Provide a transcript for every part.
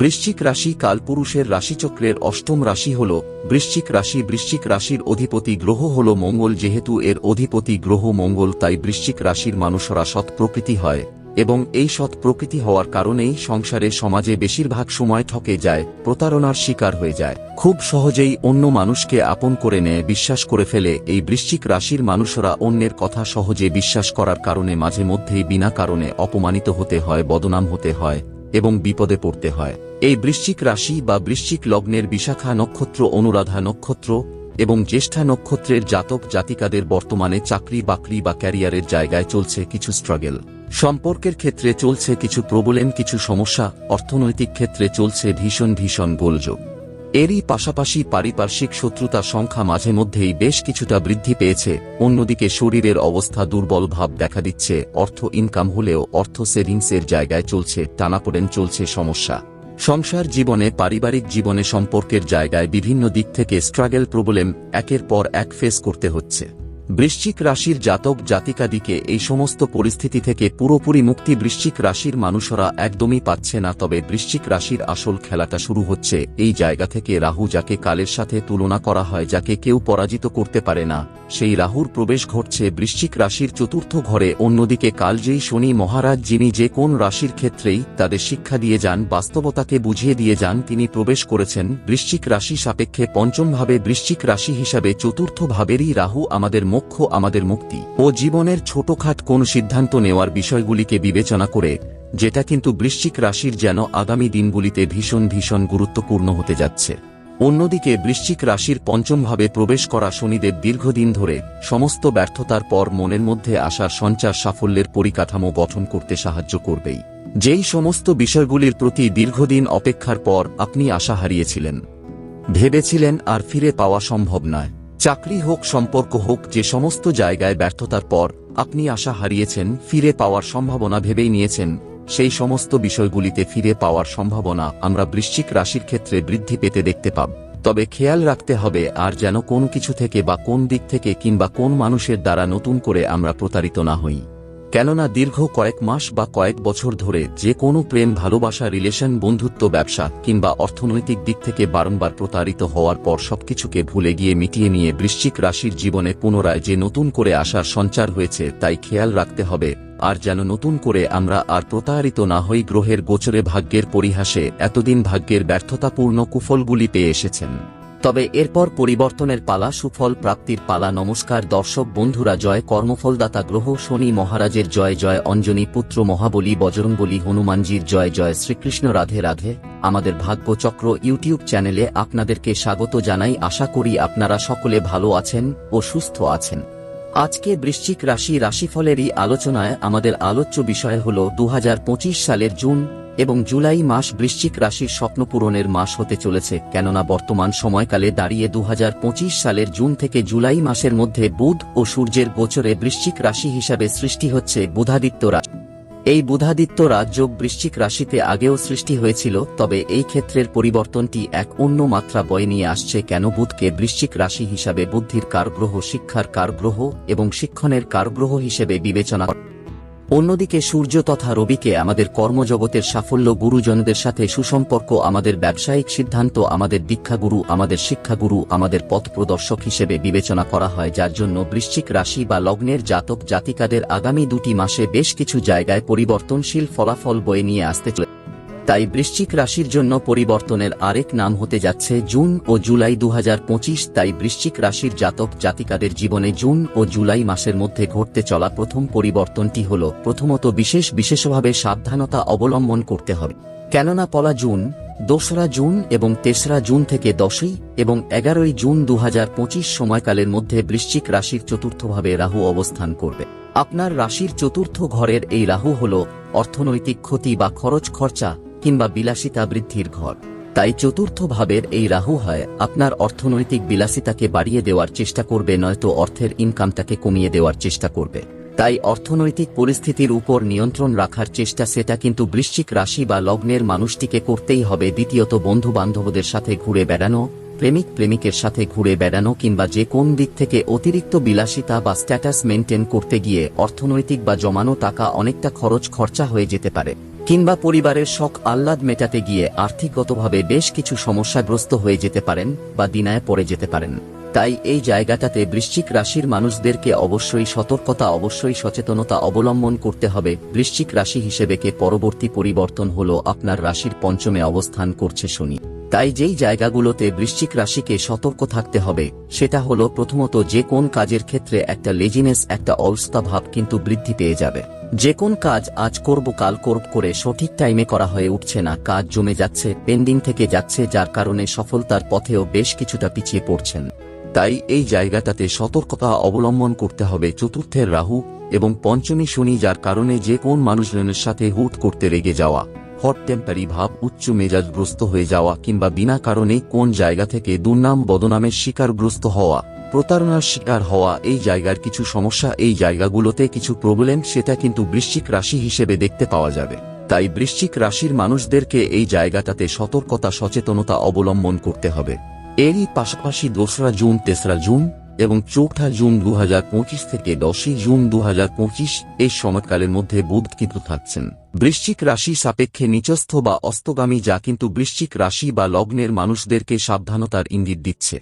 বৃশ্চিক রাশি কালপুরুষের রাশিচক্রের অষ্টম রাশি হল বৃশ্চিক রাশি। বৃশ্চিক রাশির অধিপতি গ্রহ হল মঙ্গল, যেহেতু এর অধিপতি গ্রহ মঙ্গল, তাই বৃশ্চিক রাশির মানুষরা সৎ প্রকৃতি হয় এবং এই সৎ প্রকৃতি হওয়ার কারণেই সংসারে সমাজে বেশিরভাগ সময় ঠকে যায়, প্রতারণার শিকার হয়ে যায়। খুব সহজেই অন্য মানুষকে আপন করে নেয়, বিশ্বাস করে ফেলে। এই বৃশ্চিক রাশির মানুষরা অন্যের কথা সহজে বিশ্বাস করার কারণে মাঝে মধ্যেই বিনা কারণে অপমানিত হতে হয়, বদনাম হতে হয় এবং বিপদে পড়তে হয়। এই বৃশ্চিক রাশি বা বৃশ্চিক লগ্নের বিশাখা নক্ষত্র, অনুরাধা নক্ষত্র এবং জ্যেষ্ঠা নক্ষত্রের জাতক জাতিকাদের বর্তমানে চাকরি, বাকরি বা ক্যারিয়ারের জায়গায় চলছে কিছু স্ট্রাগল। সম্পর্কের ক্ষেত্রে চলছে কিছু প্রবলেম, কিছু সমস্যা, অর্থনৈতিক ক্ষেত্রে চলছে ভীষণ ভীষণ গোলযোগ। এরই পাশাপাশি পারিপার্শ্বিক শত্রুতার সংখ্যা মাঝে মধ্যেই বেশ কিছুটা বৃদ্ধি পেয়েছে, অন্যদিকে শরীরের অবস্থা দুর্বল ভাব দেখা দিচ্ছে, অর্থ ইনকাম হলেও অর্থ সেভিংসের জায়গায় চলছে, টানাপোড়েন চলছে সমস্যা। সংসার জীবনে পারিবারিক জীবনে সম্পর্কের জায়গায় বিভিন্ন দিক থেকে স্ট্রাগেল প্রবলেম একের পর এক ফেস করতে হচ্ছে। বৃশ্চিক রাশির জাতক জাতিকাদিকে এই সমস্ত পরিস্থিতি থেকে পুরোপুরি মুক্তি বৃশ্চিক রাশির মানুষরা একদমই পাচ্ছে না, তবে বৃশ্চিক রাশির আসল খেলাটা শুরু হচ্ছে। এই জায়গা থেকে রাহু যাকে কালের সাথে তুলনা করা হয়, যাকে কেউ পরাজিত করতে পারে না। সেই রাহুর প্রবেশ ঘটছে বৃশ্চিক রাশির চতুর্থ ঘরে। অন্যদিকে কাল যেই শনি মহারাজ, যিনি যে কোন রাশির ক্ষেত্রেই তাদের শিক্ষা দিয়ে যান, বাস্তবতাকে বুঝিয়ে দিয়ে যান, তিনি প্রবেশ করেছেন বৃশ্চিক রাশি সাপেক্ষে পঞ্চমভাবে। বৃশ্চিক রাশি হিসাবে চতুর্থ ভাবেরই রাহু আমাদের মোক্ষ আমাদের মুক্তি ও জীবনের ছোটখাট কোন সিদ্ধান্ত নেওয়ার বিষয়গুলিকে বিবেচনা করে, যেটা কিন্তু বৃশ্চিক রাশির যেন আগামী দিনগুলিতে ভীষণ ভীষণ গুরুত্বপূর্ণ হতে যাচ্ছে। অন্যদিকে বৃশ্চিক রাশির পঞ্চমভাবে প্রবেশ করা শনিদেব দীর্ঘদিন ধরে সমস্ত ব্যর্থতার পর মনের মধ্যে আসার সঞ্চার সাফল্যের পরিকাঠামো গঠন করতে সাহায্য করবেই। যেই সমস্ত বিষয়গুলির প্রতি দীর্ঘদিন অপেক্ষার পর আপনি আশা হারিয়েছিলেন। ভেবেছিলেন আর ফিরে পাওয়া সম্ভব নয়। চাকরি হোক, সম্পর্ক হোক, যে সমস্ত জায়গায় ব্যর্থতার পর আপনি আশা হারিয়েছেন, ফিরে পাওয়ার সম্ভাবনা ভেবেই নিয়েছেন, সেই সমস্ত বিষয়গুলিতে ফিরে পাওয়ার সম্ভাবনা আমরা বৃশ্চিক রাশির ক্ষেত্রে বৃদ্ধি পেতে দেখতে পাব। তবে খেয়াল রাখতে হবে আর যেন কোন কিছু থেকে বা কোন দিক থেকে কিংবা কোন মানুষের দ্বারা নতুন করে আমরা প্রতারিত না হই। কেননা দীর্ঘ কয়েক মাস বা কয়েক বছর ধরে যে কোনো প্রেম, ভালোবাসা, রিলেশন, বন্ধুত্ব, ব্যবসা কিংবা অর্থনৈতিক দিক থেকে বারংবার প্রতারিত হওয়ার পর সবকিছুকে ভুলে গিয়ে মিটিয়ে নিয়ে বৃশ্চিক রাশির জীবনে পুনরায় যে নতুন করে আসার সঞ্চার হয়েছে তাই খেয়াল রাখতে হবে, আর যেন নতুন করে আমরা আর প্রতারিত না হই গ্রহের গোচরে ভাগ্যের পরিহাসে এতদিন ভাগ্যের ব্যর্থতাপূর্ণ কুফলগুলি পেয়ে এসেছেন। তবে এরপর পরিবর্তনের পালা, সুফল প্রাপ্তির পালা, নমস্কার দর্শক বন্ধুরা, জয় কর্মফলদাতা গ্রহ, শনি মহারাজের জয় জয় অঞ্জনী পুত্র মহাবলী, বজরংবলী হনুমানজির জয় জয় শ্রীকৃষ্ণ, রাধে রাধে। আমাদের ভাগ্যচক্র ইউটিউব চ্যানেলে আপনাদেরকে স্বাগত জানাই। আশা করি আপনারা সকলে ভালো আছেন ও সুস্থ আছেন। আজকে বৃশ্চিক রাশি, রাশিফলেরই আলোচনায় আমাদের আলোচ্য বিষয় হল দু হাজার পঁচিশ সালের জুন এবং জুলাই মাস বৃশ্চিক রাশির স্বপ্ন পূরণের মাস হতে চলেছে, কেননা বর্তমান সময়কালে দাঁড়িয়ে দুহাজার পঁচিশ সালের জুন থেকে জুলাই মাসের মধ্যে বুধ ও সূর্যের গোচরে বৃশ্চিক রাশি হিসাবে সৃষ্টি হচ্ছে বুধাদিত্য রাশি এই বুধাদিত্য রাজযোগ বৃশ্চিক রাশিতে আগেও সৃষ্টি হয়েছিল, তবে এই ক্ষেত্রের পরিবর্তনটি এক অন্য মাত্রা বয়ে নিয়ে আসছে, কেন বুধকে বৃশ্চিক রাশি হিসাবে বুদ্ধির কারগ্রহ, শিক্ষার কারগ্রহ এবং শিক্ষণের কারগ্রহ হিসেবে বিবেচনা অন্যদিকে সূর্য তথা রবিকে আমাদের কর্মজগতের সাফল্য গুরুজনদের সাথে সুসম্পর্ক, আমাদের ব্যবসায়িক সিদ্ধান্ত, আমাদের দীক্ষাগুরু, আমাদের শিক্ষাগুরু, আমাদের পথ প্রদর্শক হিসেবে বিবেচনা করা হয়, যার জন্য বৃশ্চিক রাশি বা লগ্নের জাতক জাতিকাদের আগামী দুটি মাসে বেশ কিছু জায়গায় পরিবর্তনশীল ফলাফল বয়ে নিয়ে আসতে চলে তাই বৃশ্চিক রাশির জন্য পরিবর্তনের আরেক নাম হতে যাচ্ছে জুন ও জুলাই দু হাজার পঁচিশ। তাই বৃশ্চিক রাশির জাতক জাতিকাদের জীবনে জুন ও জুলাই মাসের মধ্যে ঘটতে চলা প্রথম পরিবর্তনটি হল, প্রথমত বিশেষ বিশেষভাবে সাবধানতা অবলম্বন করতে হবে। কেননা পলা জুন, দোসরা জুন এবং তেসরা জুন থেকে দশই এবং এগারোই জুন দু হাজার পঁচিশ সময়কালের মধ্যে বৃশ্চিক রাশির চতুর্থভাবে রাহু অবস্থান করবে। আপনার রাশির চতুর্থ ঘরের এই রাহু হল অর্থনৈতিক ক্ষতি বা খরচ খরচা কিংবা বিলাসিতা বৃদ্ধির ঘর। তাই চতুর্থ ভাবের এই রাহু হয়, আপনার অর্থনৈতিক বিলাসিতাকে বাড়িয়ে দেওয়ার চেষ্টা করবে, নয়তো অর্থের ইনকামটাকে কমিয়ে দেওয়ার চেষ্টা করবে। তাই অর্থনৈতিক পরিস্থিতির উপর নিয়ন্ত্রণ রাখার চেষ্টা সেটা কিন্তু বৃশ্চিক রাশি বা লগ্নের মানুষটিকে করতেই হবে, দ্বিতীয়ত বন্ধু বান্ধবদের সাথে ঘুরে বেড়ানো, প্রেমিক প্রেমিকের সাথে ঘুরে বেড়ানো কিংবা যে কোন দিক থেকে অতিরিক্ত বিলাসিতা বা স্ট্যাটাস মেনটেন করতে গিয়ে অর্থনৈতিক বা জমানো টাকা অনেকটা খরচ খরচা হয়ে যেতে পারে। কিংবা পরিবারের শখ আহ্লাদ মেটাতে গিয়ে আর্থিকগতভাবে বেশ কিছু সমস্যাগ্রস্ত হয়ে যেতে পারেন বা দিনায় পড়ে যেতে পারেন। তাই এই জায়গাটাতে বৃশ্চিক রাশির মানুষদেরকে অবশ্যই সতর্কতা, অবশ্যই সচেতনতা অবলম্বন করতে হবে। বৃশ্চিক রাশি হিসেবে কে পরবর্তী পরিবর্তন হল আপনার রাশির পঞ্চমে অবস্থান করছে শনি। তাই যেই জায়গাগুলোতে বৃশ্চিক রাশিকে সতর্ক থাকতে হবে, সেটা হলো প্রথমত যে কোন কাজের ক্ষেত্রে একটা লেজিনেস একটা অলস্তা ভাব কিন্তু বৃদ্ধি পেয়ে যাবে। যে কোন কাজ আজ করব, কাল করব করে সঠিক টাইমে করা হয়ে উঠছে না, কাজ জমে যাচ্ছে পেন্ডিং থেকে যাচ্ছে, যার কারণে সফলতার পথেও বেশ কিছুটা পিছিয়ে পড়ছেন। তাই এই জায়গাটাতে সতর্কতা অবলম্বন করতে হবে চতুর্থের রাহু এবং পঞ্চমী শনি, যার কারণে যে কোন মানুষজনের সাথে হুট করতে রেগে যাওয়া। হট টেম্পারি ভাব উচ্চ মেজাজগ্রস্ত হয়ে যাওয়া কিংবা বিনা কারণে কোন জায়গা থেকে দুর্নাম বদনামের শিকারগ্রস্ত হওয়া, প্রতারণার শিকার হওয়া এই জায়গার কিছু সমস্যা এই জায়গাগুলোতে কিছু প্রবলেম সেটা কিন্তু বৃশ্চিক রাশি হিসেবে দেখতে পাওয়া যাবে। তাই বৃশ্চিক রাশির মানুষদেরকে এই জায়গাটাতে সতর্কতা সচেতনতা অবলম্বন করতে হবে। এরই পাশাপাশি দোসরা জুন, তেসরা জুন এবং চৌঠা জুন দু হাজার পঁচিশ থেকে দশই জুন দু এই সময়কালের মধ্যে বুধ কিন্তু থাকছেন। বৃশ্চিক রাশি সাপেক্ষে নিচস্থ বা অস্তগামী যা কিন্তু বৃশ্চিক রাশি বা লগ্নের মানুষদেরকে সাবধানতার ইঙ্গিত দিচ্ছে।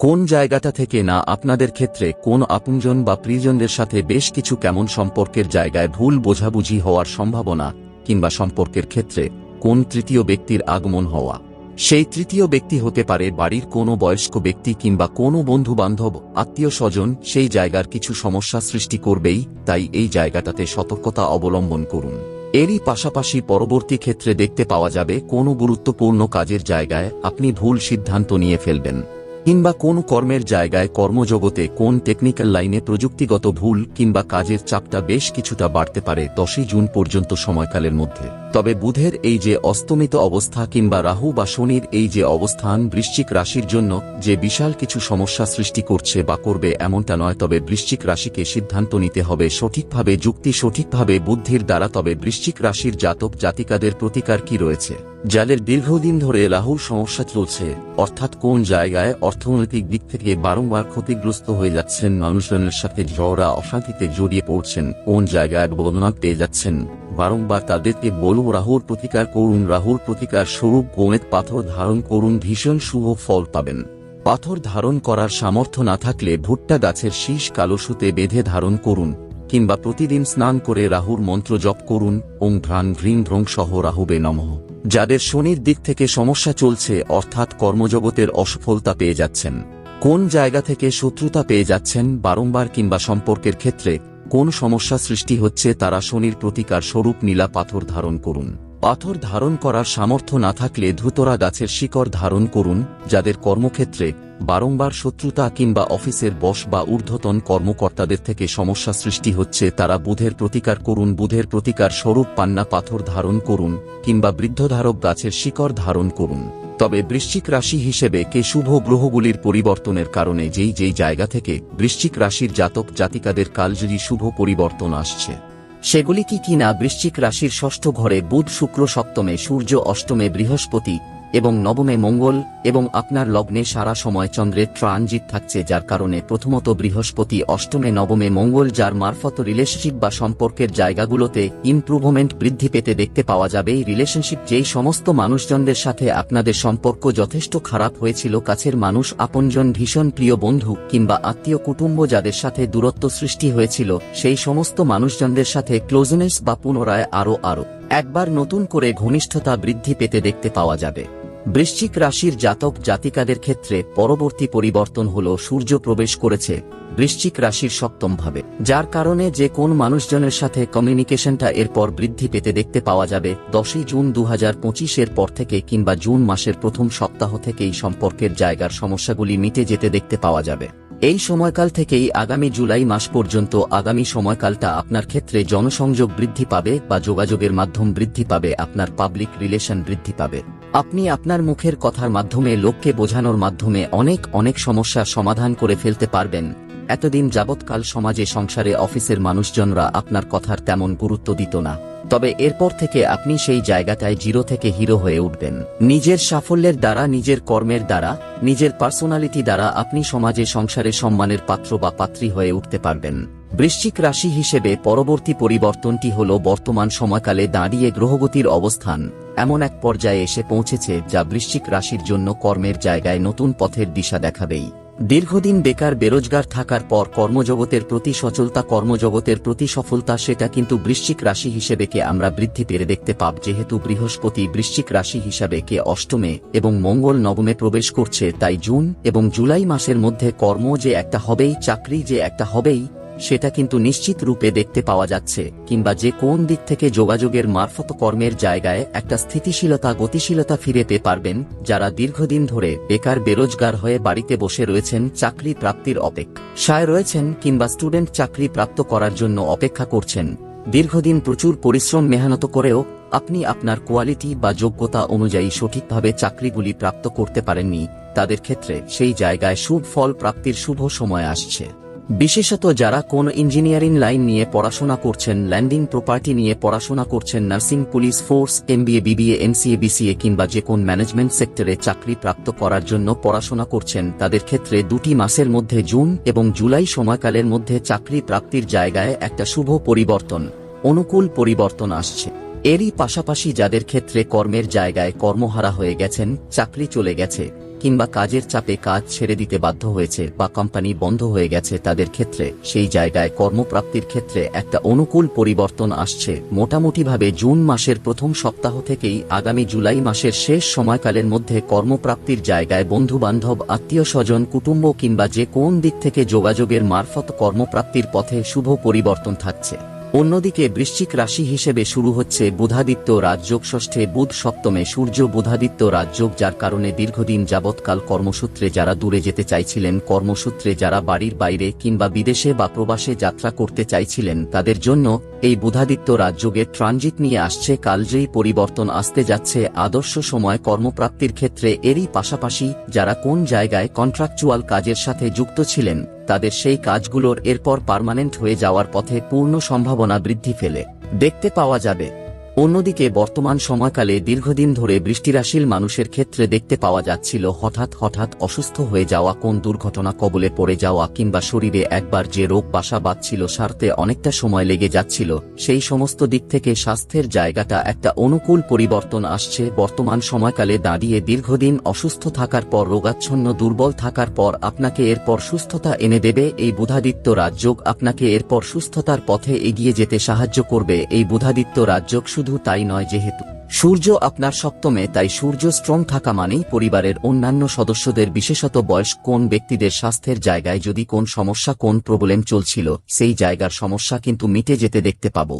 কোন জায়গাটা থেকে না আপনাদের ক্ষেত্রে কোন আপনজন বা প্রিয়জনদের সাথে বেশ কিছু কেমন সম্পর্কের জায়গায় ভুল বোঝাবুঝি হওয়ার সম্ভাবনা কিংবা সম্পর্কের ক্ষেত্রে কোন তৃতীয় ব্যক্তির আগমন হওয়া? সেই তৃতীয় ব্যক্তি হতে পারে বাড়ির কোনো বয়স্ক ব্যক্তি কিংবা কোনো বন্ধুবান্ধব, আত্মীয় স্বজন, সেই জায়গার কিছু সমস্যা সৃষ্টি করবেই, তাই এই জায়গাটাতে সতর্কতা অবলম্বন করুন। এরই পাশাপাশি পরবর্তী ক্ষেত্রে দেখতে পাওয়া যাবে কোনো গুরুত্বপূর্ণ কাজের জায়গায় আপনি ভুল সিদ্ধান্ত নিয়ে ফেলবেন। কিংবা কোন কর্মের জায়গায় কর্মজগতে কোন টেকনিক্যাল লাইনে প্রযুক্তিগত ভুল কিংবা কাজের চাপটা বেশ কিছুটা বাড়তে পারে দশই জুন পর্যন্ত সময়কালের মধ্যে। তবে বুধের এই যে অস্তমিত অবস্থা কিংবা রাহু বা শনির এই যে অবস্থান বৃশ্চিক রাশির জন্য যে বিশাল কিছু সমস্যা সৃষ্টি করছে বা করবে এমনটা নয়, তবে বৃশ্চিক রাশিকে সিদ্ধান্ত নিতে হবে সঠিকভাবে, যুক্তি সঠিকভাবে, বুদ্ধির দ্বারা, তবে বৃশ্চিক রাশির জাতক জাতিকাদের প্রতিকার কি রয়েছে? যাদের দীর্ঘদিন ধরে রাহুর সমস্যা চলছে, অর্থাৎ কোন জায়গায় অর্থনৈতিক দিক থেকে বারংবার ক্ষতিগ্রস্ত হয়ে যাচ্ছেন মানুষজনের সাথে ঝগড়া, অশান্তিতে জড়িয়ে পড়ছেন, কোন জায়গায় বদনা পেয়ে যাচ্ছেন? বারংবার তাদেরকে বলব রাহুর প্রতিকার করুন রাহুর প্রতিকার স্বরূপ গণিত পাথর ধারণ করুন, ভীষণ শুভ ফল পাবেন। পাথর ধারণ করার সামর্থ্য না থাকলে ভুট্টা গাছের শীষ কালো সুতে বেঁধে ধারণ করুন, কিংবা প্রতিদিন স্নান করে রাহুর মন্ত্র জপ করুন ওং ভ্রাণ ভ্রিং ভ্রং সহ রাহুবে নমঃ। যাদের শনির দিক থেকে সমস্যা চলছে অর্থাৎ কর্মজগতের অসফলতা পেয়ে যাচ্ছেন। কোন জায়গা থেকে শত্রুতা পেয়ে যাচ্ছেন বারংবার কিংবা সম্পর্কের ক্ষেত্রে কোন সমস্যা সৃষ্টি হচ্ছে তারা শনির প্রতিকার স্বরূপ নীলা পাথর ধারণ করুন। পাথর ধারণ করার সামর্থ্য না থাকলে ধুতরা গাছের শিকড় ধারণ করুন, যাদের কর্মক্ষেত্রে বারংবার শত্রুতা কিংবা অফিসের বস বা ঊর্ধ্বতন কর্মকর্তাদের থেকে সমস্যা সৃষ্টি হচ্ছে, তারা বুধের প্রতিকার করুন, বুধের প্রতিকার স্বরূপ পান্না পাথর ধারণ করুন, কিংবা বৃদ্ধধারক গাছের শিকড় ধারণ করুন। তবে বৃশ্চিক রাশি হিসেবে কে শুভ গ্রহগুলির পরিবর্তনের কারণে যেই যেই জায়গা থেকে বৃশ্চিক রাশির জাতক জাতিকাদের কালজয়ী শুভ পরিবর্তন আসছে। সেগুলি কি কিনা বৃশ্চিক রাশির ষষ্ঠ ঘরে বুধ শুক্র সপ্তমে সূর্য অষ্টমে বৃহস্পতি এবং নবমে মঙ্গল এবং আপনার লগ্নে সারা সময় চন্দ্রের ট্রানজিট থাকছে, যার কারণে প্রথমত বৃহস্পতি অষ্টমে নবমে মঙ্গল, যার মারফত রিলেশনশিপ বা সম্পর্কের জায়গাগুলোতে ইমপ্রুভমেন্ট বৃদ্ধি পেতে দেখতে পাওয়া যাবে। রিলেশনশিপ যেই সমস্ত মানুষজনদের সাথে আপনাদের সম্পর্ক যথেষ্ট খারাপ হয়েছিল, কাছের মানুষ, আপনজন, ভীষণ প্রিয় বন্ধু কিংবা আত্মীয়, কুটুম্ব যাদের সাথে দূরত্ব সৃষ্টি হয়েছিল, সেই সমস্ত মানুষজনদের সাথে ক্লোজনেস বা পুনরায় আরও আরও একবার নতুন করে ঘনিষ্ঠতা বৃদ্ধি পেতে দেখতে পাওয়া যাবে। বৃশ্চিক রাশির জাতক জাতিকাদের ক্ষেত্রে পরবর্তী পরিবর্তন হল সূর্য প্রবেশ করেছে বৃশ্চিক রাশির সপ্তম ভাবে যার কারণে যে কোন মানুষজনের সাথে কমিউনিকেশনটা এরপর বৃদ্ধি পেতে দেখতে পাওয়া যাবে দশই জুন দু হাজার পঁচিশ এর পর থেকে কিংবা জুন মাসের প্রথম সপ্তাহ থেকেই সম্পর্কের জায়গার সমস্যাগুলি মিটে যেতে দেখতে পাওয়া যাবে। এই সময়কাল থেকেই আগামী জুলাই মাস পর্যন্ত আগামী সময়কালটা আপনার ক্ষেত্রে জনসংযোগ বৃদ্ধি পাবে বা যোগাযোগের মাধ্যম বৃদ্ধি পাবে, আপনার পাবলিক রিলেশন বৃদ্ধি পাবে। আপনি আপনার মুখের কথার মাধ্যমে লোককে বোঝানোর মাধ্যমে অনেক অনেক সমস্যার সমাধান করে ফেলতে পারবেন। এতদিন যাবৎকাল সমাজে সংসারে অফিসের মানুষজনরা আপনার কথার তেমন গুরুত্ব দিত না। তবে এরপর থেকে আপনি সেই জায়গাটায় জিরো থেকে হিরো হয়ে উঠবেন। নিজের সাফল্যের দ্বারা, নিজের কর্মের দ্বারা, নিজের পার্সোনালিটি দ্বারা আপনি সমাজে সংসারে সম্মানের পাত্র বা পাত্রী হয়ে উঠতে পারবেন। বৃশ্চিক রাশি হিসেবে পরবর্তী পরিবর্তনটি হল বর্তমান সময়কালে দাঁড়িয়ে গ্রহগতির অবস্থান। এমন এক পর্যায়ে এসে পৌঁছেছে যা বৃশ্চিক রাশির জন্য কর্মের জায়গায় নতুন পথের দিশা দেখাবেই। দীর্ঘদিন বেকার বেরোজগার থাকার পর কর্মজগতের প্রতি সচলতা, কর্মজগতের প্রতি সফলতা সেটা কিন্তু বৃশ্চিক রাশি হিসেবে কে আমরা বৃদ্ধি পেরে দেখতে পাব। যেহেতু বৃহস্পতি বৃশ্চিক রাশি হিসাবে কে অষ্টমে এবং মঙ্গল নবমে প্রবেশ করছে, তাই জুন এবং জুলাই মাসের মধ্যে কর্ম যে একটা হবেই, চাকরি যে একটা হবেই সেটা কিন্তু নিশ্চিত রূপে দেখতে পাওয়া যাচ্ছে, কিংবা যে কোন দিক থেকে যোগাযোগের মারফত কর্মের জায়গায় একটা স্থিতিশীলতা, গতিশীলতা ফিরে পেতে পারবেন, যারা দীর্ঘদিন ধরে বেকার বেরোজগার হয়ে বাড়িতে বসে রয়েছেন চাকরি প্রাপ্তির অপেক্ষায় রয়েছেন কিংবা স্টুডেন্ট চাকরি প্রাপ্ত করার জন্য অপেক্ষা করছেন। দীর্ঘদিন প্রচুর পরিশ্রম মেহনত করেও আপনি আপনার কোয়ালিটি বা যোগ্যতা অনুযায়ী সঠিকভাবে চাকরিগুলি প্রাপ্ত করতে পারেননি। তাদের ক্ষেত্রে সেই জায়গায় শুভ ফল প্রাপ্তির শুভ সময় আসছে। বিশেষত যারা কোন ইঞ্জিনিয়ারিং লাইন নিয়ে পড়াশোনা করছেন, ল্যান্ডিং প্রপার্টি নিয়ে পড়াশোনা করছেন, nursing police force, MBA, BBA, MCA, BCA কিংবা যে কোন ম্যানেজমেন্ট সেক্টরে চাকরি প্রাপ্ত করার জন্য পড়াশোনা করছেন, তাদের ক্ষেত্রে দুটি মাসের মধ্যে জুন এবং জুলাই সময়কালের মধ্যে চাকরি প্রাপ্তির জায়গায় একটা শুভ পরিবর্তন, অনুকূল পরিবর্তন আসছে। এরই পাশাপাশি যাদের ক্ষেত্রে কর্মের জায়গায় কর্মহারা হয়ে গেছেন, চাকরি চলে গেছে। কিংবা কাজের চাপে কাজ ছেড়ে দিতে বাধ্য হয়েছে বা কোম্পানি বন্ধ হয়ে গেছে তাদের ক্ষেত্রে, সেই জায়গায় কর্মপ্রাপ্তির ক্ষেত্রে একটা অনুকূল পরিবর্তন আসছে। মোটামুটিভাবে জুন মাসের প্রথম সপ্তাহ থেকেই আগামী জুলাই মাসের শেষ সময়কালের মধ্যে কর্মপ্রাপ্তির জায়গায় বন্ধু বান্ধব আত্মীয় স্বজন কুটুম্ব কিংবা যে কোন দিক থেকে যোগাযোগের মারফত কর্মপ্রাপ্তির পথে শুভ পরিবর্তন থাকছে। অন্যদিকে বৃশ্চিক রাশি হিসেবে শুরু হচ্ছে বুধাদিত্য রাজযোগ, ষষ্ঠে বুধ, সপ্তমে সূর্য। বুধাদিত্য রাজযোগ, যার কারণে দীর্ঘদিন যাবৎকাল কর্মসূত্রে যারা দূরে যেতে চাইছিলেন, কর্মসূত্রে যারা বাড়ির বাইরে কিংবা বিদেশে বা প্রবাসে যাত্রা করতে চাইছিলেন, তাদের জন্য এই বুধাদিত্য রাজযোগের ট্রানজিট নিয়ে আসছে কালজয়ী পরিবর্তন আসতে যাচ্ছে আদর্শ সময় কর্মপ্রাপ্তির ক্ষেত্রে। এরই পাশাপাশি যারা কোন জায়গায় কন্ট্রাকচুয়াল কাজের সাথে যুক্ত ছিলেন তাদের সেই কাজগুলোর এরপর পার্মানেন্ট হয়ে যাওয়ার পথে পূর্ণ সম্ভাবনা বৃদ্ধি ফেলে। দেখতে পাওয়া যাবে। অন্যদিকে বর্তমান সময়কালে দীর্ঘদিন ধরে বৃষ্টিরাশিল মানুষের ক্ষেত্রে দেখতে পাওয়া যাচ্ছিল হঠাৎ হঠাৎ অসুস্থ হয়ে যাওয়া, কোন দুর্ঘটনা কবলে পড়ে যাওয়া কিংবা শরীরে একবার যে রোগ বাসা বাঁধছিল সারতে অনেকটা সময় লেগে যাচ্ছিল। সেই সমস্ত দিক থেকে স্বাস্থ্যের জায়গাটা একটা অনুকূল পরিবর্তন আসছে। বর্তমান সময়কালে দাঁড়িয়ে দীর্ঘদিন অসুস্থ থাকার পর, রোগাচ্ছন্ন, দুর্বল থাকার পর আপনাকে এরপর সুস্থতা এনে দেবে। এই বুধাদিত্য রাজযোগ আপনাকে এরপর সুস্থতার পথে এগিয়ে যেতে সাহায্য করবে। এই বুধাদিত্য রাজযোগ শুধু তাই নয় যেহেতু সূর্য আপনার সপ্তমে, তাই সূর্য স্ট্রং থাকা মানেই পরিবারের অন্যান্য সদস্যদের, বিশেষত বয়স কোন ব্যক্তিদের স্বাস্থ্যের জায়গায় যদি কোন সমস্যা, কোন প্রবলেম চলছিল, সেই জায়গার সমস্যা কিন্তু মিটে যেতে দেখতে পাবো।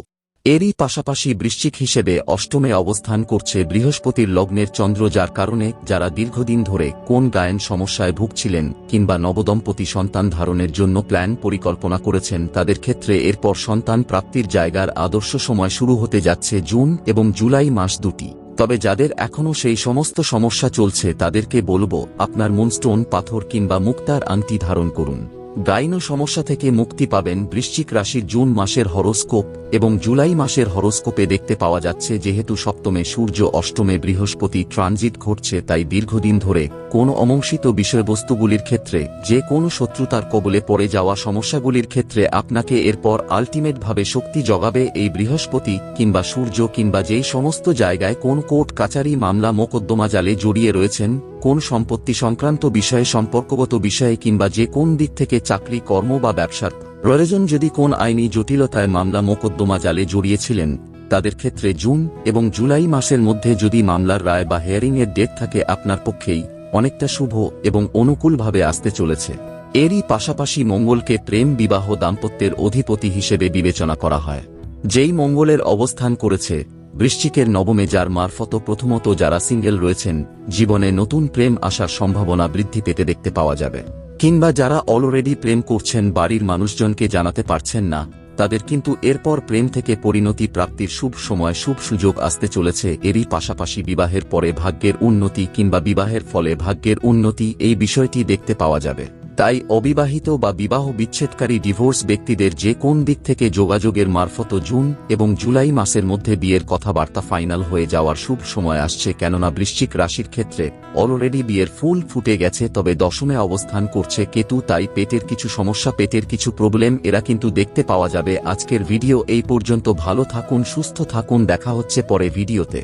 এরই পাশাপাশি বৃশ্চিক হিসেবে অষ্টমে অবস্থান করছে বৃহস্পতির লগ্নের চন্দ্র, যার কারণে যারা দীর্ঘদিন ধরে কোন গায়ন সমস্যায় ভুগছিলেন কিংবা নবদম্পতি সন্তান ধারণের জন্য প্ল্যান পরিকল্পনা করেছেন, তাদের ক্ষেত্রে এরপর সন্তান প্রাপ্তির জায়গার আদর্শ সময় শুরু হতে যাচ্ছে জুন এবং জুলাই মাস দুটি। তবে যাদের এখনও সেই সমস্ত সমস্যা চলছে, তাদেরকে বলব, আপনার মুনস্টোন পাথর কিংবা মুক্তার আংটি ধারণ করুন। গাইন সমস্যা থেকে মুক্তি পাবেন বৃশ্চিক রাশির জুন মাসের হরোস্কোপ এবং জুলাই মাসের হরোস্কোপে দেখতে পাওয়া যাচ্ছে যেহেতু সপ্তমে সূর্য, অষ্টমে বৃহস্পতি ট্রানজিট ঘটছে তাই দীর্ঘদিন ধরে কোন অমংসিত বিষয়বস্তুগুলির ক্ষেত্রে, যে কোনো শত্রুতার কবলে পড়ে যাওয়া সমস্যাগুলির ক্ষেত্রে আপনাকে এরপর আলটিমেটভাবে শক্তি জগাবে এই বৃহস্পতি কিংবা সূর্য কিংবা যেই সমস্ত জায়গায় কোন কোর্ট কাচারি মামলা মোকদ্দমা জালে জড়িয়ে রয়েছেন কোন সম্পত্তি সংক্রান্ত বিষয়ে সম্পর্কগত বিষয়ে কিংবা যে কোন দিক থেকে চাকরি, কর্ম বা ব্যবসার প্রয়োজন যদি কোন আইনি জটিলতায় মামলা মোকদ্দমা জালে জড়িয়েছিলেন, তাদের ক্ষেত্রে জুন এবং জুলাই মাসের মধ্যে যদি মামলার রায় বা হেয়ারিংয়ের ডেট থাকে আপনার পক্ষেই অনেকটা শুভ এবং অনুকূলভাবে আসতে চলেছে। এরই পাশাপাশি মঙ্গলকে প্রেম, বিবাহ, দাম্পত্যের অধিপতি হিসেবে বিবেচনা করা হয়। যেই মঙ্গলের অবস্থান করেছে বৃশ্চিকের নবমে যার মারফত প্রথমত যারা সিঙ্গেল রয়েছেন, জীবনে নতুন প্রেম আসার সম্ভাবনা বৃদ্ধি পেতে দেখতে পাওয়া যাবে। কিংবা যারা অলরেডি প্রেম করছেন, বাড়ির মানুষজনকে জানাতে পারছেন না, তাদের কিন্তু এরপর প্রেম থেকে পরিণতি প্রাপ্তির শুভ সময়, শুভ সুযোগ আসতে চলেছে। এরই পাশাপাশি বিবাহের পরে ভাগ্যের উন্নতি কিংবা বিবাহের ফলে ভাগ্যের উন্নতি এই বিষয়টি দেখতে পাওয়া যাবে। তাই অবিবাহিত বা বিবাহ বিচ্ছেদকারী ডিভোর্স ব্যক্তিদের যে কোন দিক থেকে যোগাযোগের মারফত জুন এবং জুলাই মাসের মধ্যে বিয়ের কথাবার্তা ফাইনাল হয়ে যাওয়ার শুভ সময় আসছে কেননা বৃশ্চিক রাশির ক্ষেত্রে অলরেডি বিয়ের ফুল ফুটে গেছে তবে দশমে অবস্থান করছে কেতু তাই পেটের কিছু সমস্যা, পেটের কিছু প্রবলেম, এরা কিন্তু দেখতে পাওয়া যাবে। আজকের ভিডিও এই পর্যন্ত। ভালো থাকুন, সুস্থ থাকুন। দেখা হচ্ছে পরে ভিডিওতে।